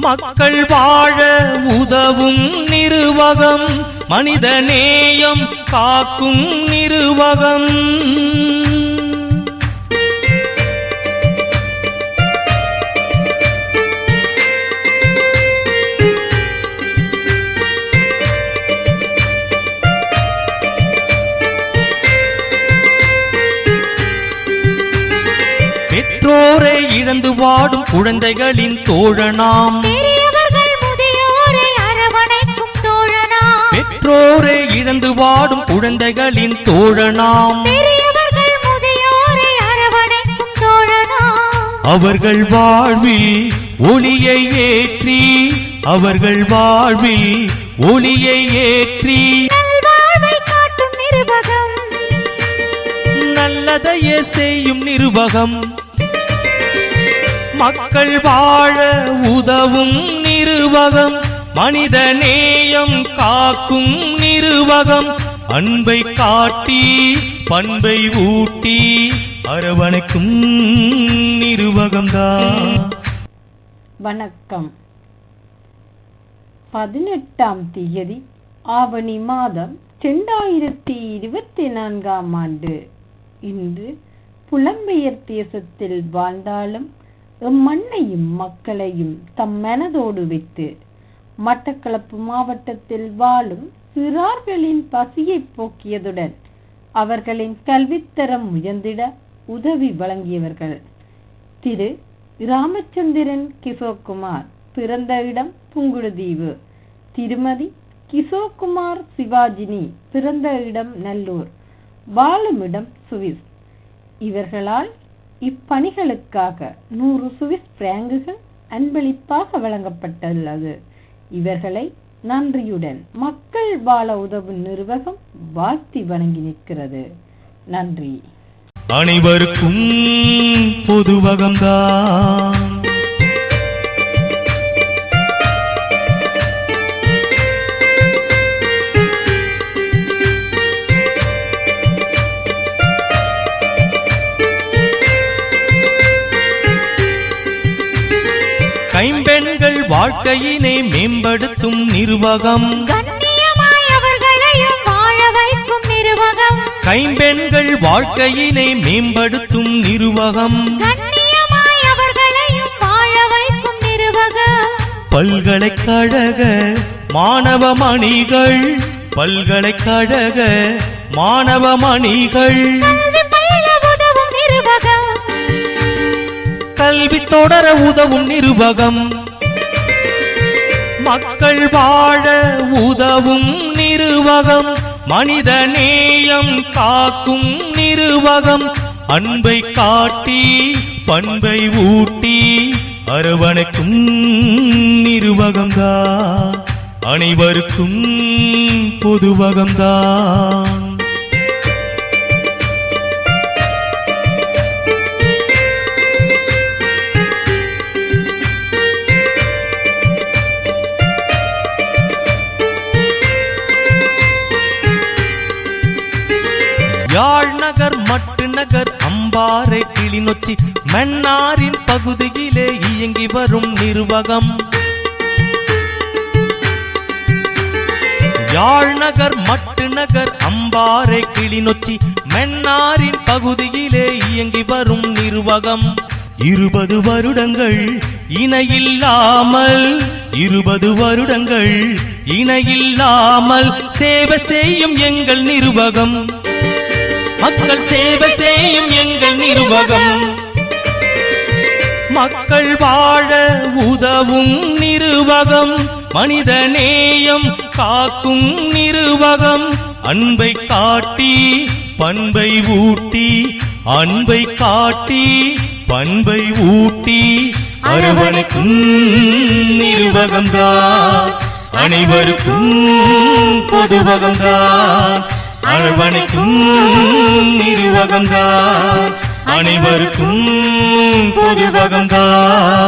மக்கள் வாழ உதவும் நிருவகம் மனித நேயம் காக்கும் நிருவகம். பெற்றோரை இழந்து வாடும் குழந்தைகளின் தோழனாம். பெற்றோரை இழந்து வாடும் குழந்தைகளின் தோழனாம். அவர்கள் வாழ்வில் ஒளியை ஏற்றி அவர்கள் வாழ்வில் ஒளியை ஏற்றி. நிருபகம் நல்லதையே செய்யும் நிர்வகம். மக்கள் வாழ உதவும் நிருவகம் மனித நேயம் காக்கும் நிருவகம். அன்பை காட்டி பண்பை ஊட்டி அரவணைக்கும் நிருவகம்தான். வணக்கம். பதினெட்டாம் தேதி ஆவணி மாதம் இரண்டாயிரத்தி இருபத்தி நான்காம் ஆண்டு. இன்று புலம்பெயர் தேசத்தில் வாழ்ந்தாலும் எம்மண்ணையும் மக்களையும் தம் மனதோடு வைத்து மட்டக்களப்பு மாவட்டத்தில் வாழும் சிறார்களின் பசியை போக்கியதுடன் அவர்களின் கல்வித்தரம் உயர்ந்திட உதவி வழங்கியவர்கள். திரு. ராமச்சந்திரன் கிஷோக்குமார் பிறந்த இடம் புங்குடுதீவு. திருமதி கிஷோக்குமார் சிவாஜினி பிறந்த இடம் நல்லூர். வாழும் இடம் சுவிஸ். இவர்களால் இப்பணிகளுக்காக நூறு சுவிஸ் பிராங்குகள் அன்பளிப்பாக வழங்கப்பட்டுள்ளது. இவர்களை நன்றியுடன் மக்கள் வாழ உதவும் நிர்வாகம் வாழ்த்தி வணங்கி நிற்கிறது. நன்றி. அனைவருக்கும் பொதுவகம்தான் கைம்பெண்கள் வாழ்க்கையினை மேம்படுத்தும் நிர்வாகம். கைம்பெண்கள் வாழ்க்கையினை மேம்படுத்தும் நிர்வாகம். கண்ணியமாய் அவர்களையும் வாழ வைக்கும் நிருபகம் பல்கலைக்கழக மாணவ மணிகள். பல்கலைக்கழக மாணவ மணிகள். கல்வி தொடர உதவும் நிருபகம் மக்கள் வாழ உதவும் நிர்வாகம். மனித நேயம் காக்கும் நிர்வாகம். அன்பை காட்டி பண்பை ஊட்டி அரவணைக்கும் நிர்வாகம்தான். அனைவருக்கும் பொதுவகம்தான் மட்டு நகர் அம்பாறை கிளிநொச்சி மன்னாரின் பகுதியிலே இயங்கி வரும் நிர்வாகம். யாழ் நகர் மட்டு நகர் அம்பாறை கிளிநொச்சி மன்னாரின் பகுதியிலே இயங்கி வரும் நிர்வாகம். இருபது வருடங்கள் இணையில்லாமல் இருபது வருடங்கள் இணையில்லாமல் சேவை செய்யும் எங்கள் நிர்வாகம். மக்கள் சேவை செய்யும் எங்கள் நிர்வாகம். மக்கள் வாழ உதவும் நிர்வாகம். மனித நேயம் காக்கும் நிர்வாகம். அன்பை காட்டி பண்பை ஊட்டி அன்பை காட்டி பண்பை ஊட்டி அரவணைக்கும் நிர்வாகம்தான். அனைவருக்கும் பொதுவகம்தான். அரவணைக்கும் நிருவகம்தான் அனைவருக்கும் பொதுவகம்தான்